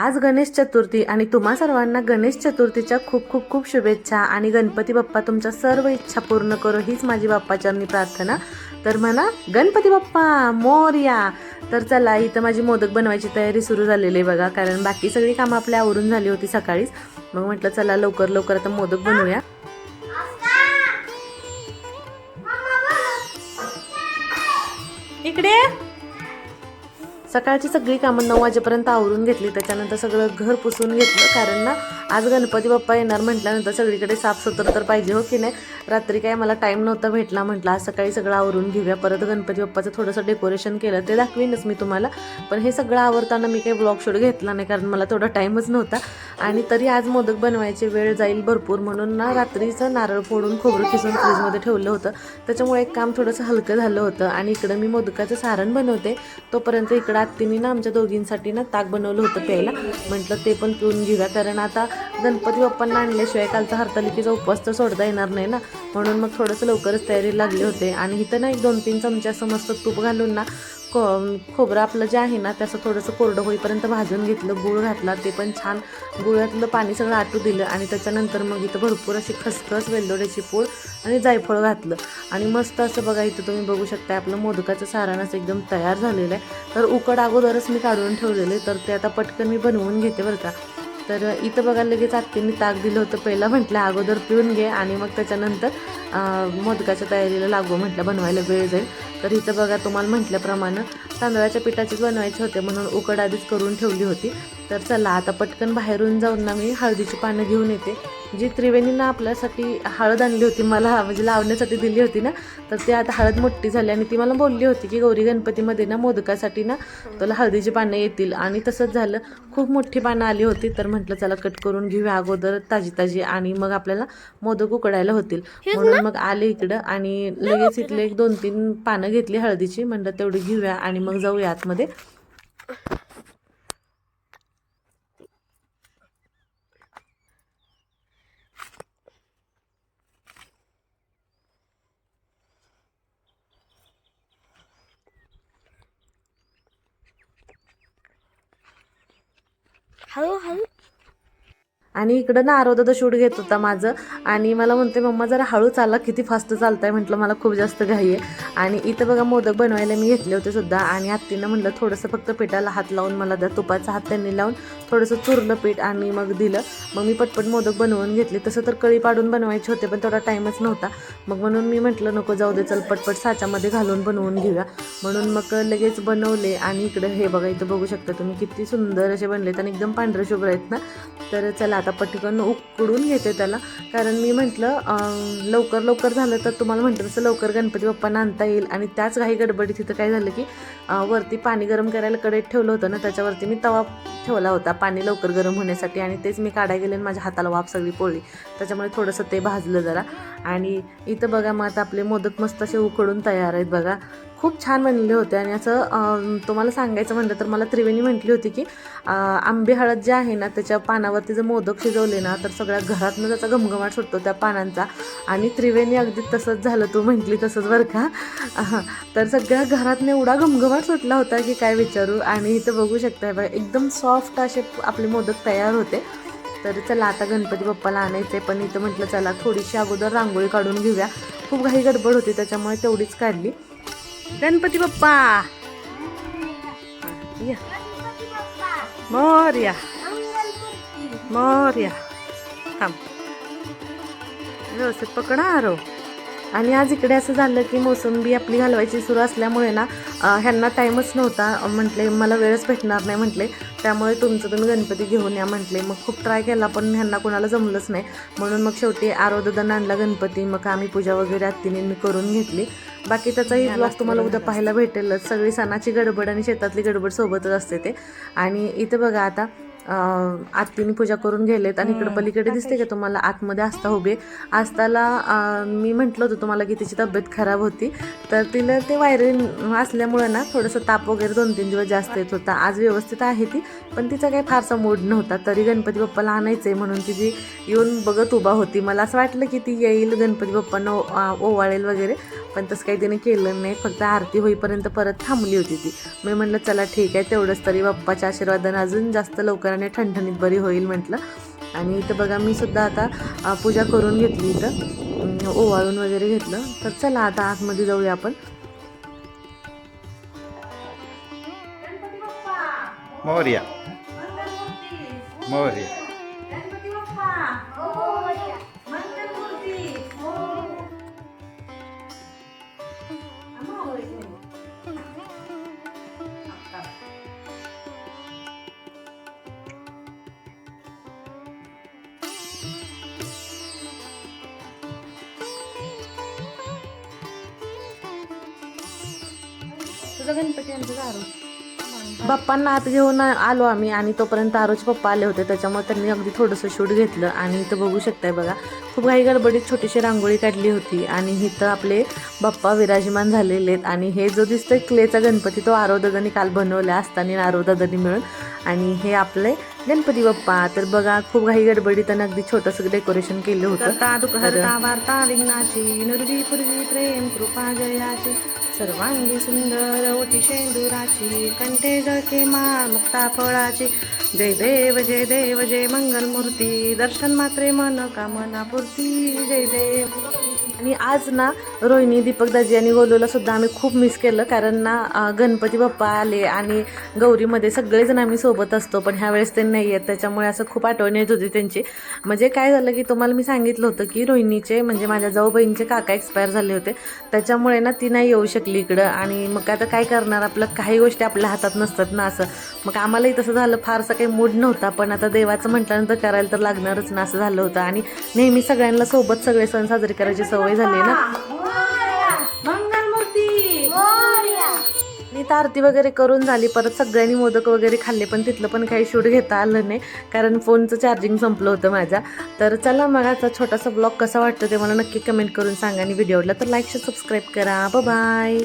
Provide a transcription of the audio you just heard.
आज गणेश चतुर्थी आणि तुम्हा सर्वांना गणेश चतुर्थीच्या खूप खूप खूप शुभेच्छा आणि गणपती बाप्पा तुमच्या सर्व इच्छा पूर्ण करो हीच माझी बाप्पाचरणी प्रार्थना. तर म्हणा गणपती बाप्पा मोरया तर चला इथं माझी मोदक बनवायची तयारी सुरू झालेली आहे बघा कारण बाकी सगळी कामं आपल्या आवरून झाली होती सकाळीच. मग म्हटलं चला लवकर लवकर आता मोदक बनवूया. इकडे सकाळची सगळी कामं नऊ वाजेपर्यंत आवरून घेतली. त्याच्यानंतर सगळं घर पुसून घेतलं. कारण ना आज गणपती बाप्पा येणार म्हटल्यानंतर सगळीकडे साफसुथरं तर पाहिजे हो की नाही? रात्री काय मला टाईम नव्हता भेटला म्हटलं. आज सकाळी सगळं आवरून घेऊया. परत गणपती बाप्पाचं थोडंसं डेकोरेशन केलं. ते दाखवीनच मी तुम्हाला. पण हे सगळं आवरताना मी काही ब्लॉग शूट घेतला नाही कारण मला थोडा टाईमच नव्हता. आणि तरी आज मोदक बनवायची वेळ जाईल भरपूर. म्हणून ना रात्रीचं नारळ फोडून खोबरं खिसून फ्रीजमध्ये ठेवलं होतं. त्याच्यामुळे एक काम थोडंसं हलकं झालं होतं. आणि इकडं मी मोदकाचं सारण बनवते. तोपर्यंत इकडं आत्तीने ना आमच्या दोघींसाठी ना ताक बनवलं होतं प्यायला. म्हटलं ते पण पिऊन घेऊया. कारण आता गणपती बाप्पांना आणल्याशिवाय कालचा हरतालिकेचा उपवास तर सोडता येणार नाही ना. म्हणून मग थोडंसं लवकरच तयारी लागली होते. आणि इथं ना एक दोन तीन चमचे असं मस्त तूप घालून ना को खोबरं आपलं जे आहे ना त्याचं थोडंसं कोरडं होईपर्यंत भाजून घेतलं गूळ घातला ते पण छान गुळातलं पाणी सगळं आटू दिलं आणि त्याच्यानंतर मग इथं भरपूर अशी खसखस वेलदोड्याची पूड आणि जायफळ घातलं. आणि मस्त असं बघा इथं तुम्ही बघू शकता आपलं मोदकाचं सारण असं एकदम तयार झालेलं आहे. तर उकड अगोदरच मी काढून ठेवलेले तर ते आता पटकन मी बनवून घेते बरं का. तर इथं बघा लगेच आत्तींनी ताक दिलं होतं पहिला म्हटलं अगोदर पिऊन घे आणि मग त्याच्यानंतर मोदकाच्या तयारीला लागू म्हटलं बनवायला वेळ जाईल. तर इथं बघा तुम्हाला म्हटल्याप्रमाणे तांदळाच्या पिठाचीच बनवायचे होते म्हणून उकड आधीच करून ठेवली होती. तर चला आता पटकन बाहेरून जाऊन ना मी हळदीची पानं घेऊन येते. जी त्रिवेणीनं आपल्यासाठी हळद आणली होती मला म्हणजे लावण्यासाठी दिली होती ना तर ती आता हळद मोठी झाली आणि ती मला बोलली होती की गौरी गणपतीमध्ये ना मोदकासाठी ना तुला हळदीची पानं येतील. आणि तसंच झालं. खूप मोठी पानं आली होती तर म्हटलं चला कट करून घेऊया अगोदर ताजी ताजी आणि मग आपल्याला मोदक उकडायला होतील. म्हणून मग आले इकडं आणि लगेच इथले एक दोन तीन पानं घेतली हळदीची म्हटलं तेवढी घेऊया आणि मग जाऊया आतमध्ये. हळू हळू. आणि इकडं ना आरोदाचं शूट घेत होता माझं. आणि मला म्हणते मम्मा जरा हळू चालला किती फास्ट चालतंय? म्हटलं मला खूप जास्त घाई आहे. आणि इथं बघा मोदक बनवायला मी घेतले होते सुद्धा. आणि आत्तीनं म्हटलं थोडंसं फक्त पिठाला हात लावून मला द्या तुपाचा हात त्यांनी लावून थोडंसं चुरलं पीठ आणि मग दिलं. मग मी पटपट मोदक बनवून घेतले. तसं तर कळी पाडून बनवायचे होते पण तेवढा टाईमच नव्हता. मग म्हणून मी म्हटलं नको जाऊ दे चल पटपट साच्यामध्ये घालून बनवून घेऊया. म्हणून मग लगेच बनवले. आणि इकडं हे बघा इथं बघू शकता तुम्ही किती सुंदर असे बनलेत आणि एकदम पांढरे शुभ्र आहेत ना. तर चला आता पटकन उकडून घेते त्याला. कारण मी म्हटलं लवकर लवकर झालं तर तुम्हाला म्हटलं तसं लवकर गणपती बाप्पांना आणता येईल. आणि त्याच घाई गडबडीत तिथं काय झालं की वरती पाणी गरम करायला कडेत ठेवलं होतं ना त्याच्यावरती मी तवा ठेवला होता पाणी लवकर गरम होण्यासाठी. आणि तेच मी काढायला गेले आणि माझ्या हाताला वाफ सगळी पोळली त्याच्यामुळे थोडंसं ते भाजलं जरा. आणि इथं बघा मग आता आपले मोदक मस्त असे उकडून तयार आहेत बघा. खूप छान बनले होते आणि असं तुम्हाला सांगायचं म्हटलं तर मला त्रिवेणी म्हटली होती की आंबे हळद जे आहे ना त्याच्या पानावरती जर मोदक शिजवले ना तर सगळ्या घरातनं त्याचा घमघमाट सुटतो त्या पानांचा. आणि त्रिवेणी अगदी तसंच झालं तू म्हटली तसंच बरं का. तर सगळ्या घरातनं एवढा घमघमाट सुटला होता की काय विचारू. आणि इथं बघू शकता बघा एकदम सॉफ्ट असे आपले मोदक तयार होते. तर चला आता गणपती बाप्पाला आहे पण इथं म्हटलं चला थोडीशी अगोदर रांगोळी काढून घेऊया. खूप घाई गडबड होती त्याच्यामुळे तेवढीच काढली. गणपती बाप्पा! या. मोर्या. मोर्या. थांब. व्यवस्थित पकडा आरो आणि आज इकडे असं झालं की मोसंबी आपली घालवायची सुरू असल्यामुळे ना ह्यांना टाईमच नव्हता. म्हटले मला वेळच भेटणार नाही म्हटले. त्यामुळे तुमचं तुम्ही गणपती घेऊन या म्हटले. मग खूप ट्राय केला पण ह्यांना कोणाला जमलंच नाही. म्हणून मग शेवटी आरोदादांना आणला गणपती. मग आम्ही पूजा वगैरे आत्तीने मी करून घेतली. बाकी त्याचाही ब्लॉग तुम्हाला उद्या पाहायला भेटेलच. सगळी सणाची गडबड आणि शेतातली गडबड सोबतच असते ते. आणि इथं बघा आता आत्तीने पूजा करून गेलेत आणि इकडं पलीकडे दिसते का तुम्हाला? आतमध्ये आस्था उभे आस्ताला अं, मी म्हटलं होतं तुम्हाला की तिची तब्येत खराब होती. तर तिला ते व्हायरल असल्यामुळं ना थोडंसं ताप वगैरे दोन तीन दिवस जास्त येत होता. आज व्यवस्थित आहे ती पण तिचा काही फारसा मूड नव्हता. तरी गणपती बाप्पाला आणायचं आहे म्हणून तिची येऊन बघत उभा होती. मला असं वाटलं की ती येईल गणपती बाप्पांना ओवाळेल वगैरे पण तसं काही तिने केलं नाही. फक्त आरती होईपर्यंत परत थांबली होती ती. मी म्हटलं चला ठीक आहे. तेवढंच तरी बाप्पाच्या आशीर्वादानं अजून जास्त लवकर जरा ठणठणीत बरी होईल म्हटलं. आणि इथं बघा मी सुद्धा आता पूजा करून घेतली इथं. ओवाळून वगैरे घेतलं. तर चला आता आतमध्ये जाऊया आपण. मोर्या. मोर्या. तुझा गणपती आमचं दारू बाप्पांना आत घेऊन आलो आम्ही आणि तोपर्यंत आरोच पप्पा आले होते त्याच्यामुळे त्यांनी अगदी थोडंसं शूट घेतलं आणि इथं बघू शकताय बघा खूप काही गडबडीत छोटीशी रांगोळी काढली होती आणि इथं आपले बाप्पा विराजमान झालेले आहेत आणि हे जो दिसतोय क्लेचा गणपती तो आरोदादांनी काल बनवला असताना आरोदादांनी मिळून. आणि हे आपले गणपती बाप्पा. तर बघा खूप काही गडबडीत आणि अगदी छोटंसं डेकोरेशन केलं होतं. प्रेम कृपा जयाची. सर्वांगी सुंदर ओटी शेंदुराची कंठे जळके माळ मुक्ता फळाची जय देव जय देव जय मंगलमूर्ती. दर्शन मात्रे मन कामना पूर्ती जय देव. आणि आज ना रोहिणी दीपक दाजी आणि गोलूला सुद्धा आम्ही खूप मिस केलं. कारण ना गणपती बाप्पा आले आणि गौरीमध्ये सगळेजण आम्ही सोबत असतो पण ह्यावेळेस ते नाही आहेत त्याच्यामुळे असं खूप आठवण येत होती त्यांची. म्हणजे काय झालं की तुम्हाला मी सांगितलं होतं की रोहिणीचे म्हणजे माझ्या जाऊ बहिणीचे काका एक्सपायर झाले होते. त्याच्यामुळे ना ती नाही येऊ शकली. इकडं आणि मग आता काय करणार? आपलं काही गोष्टी आपल्या हातात नसतात ना असं. मग आम्हालाही तसं झालं. फारसा काही मूड नव्हता पण आता देवाचं म्हटल्यानंतर करायला तर लागणारच ना असं झालं होतं. आणि नेहमी सगळ्यांना सोबत सगळे सण साजरे करायची सवय झाली ना. आता तर आरती वगैरे करून झाली परत सगळ्यांनी मोदक वगैरे खाल्ले पण तिथलं पण काही शूट घेता आलं नाही कारण फोनचं चार्जिंग संपलं होतं माझ्या. तर चला मग आता छोटासा ब्लॉग कसा वाटतो ते मला नक्की कमेंट करून सांगा आणि व्हिडिओला तर लाईक सबस्क्राईब करा. बाय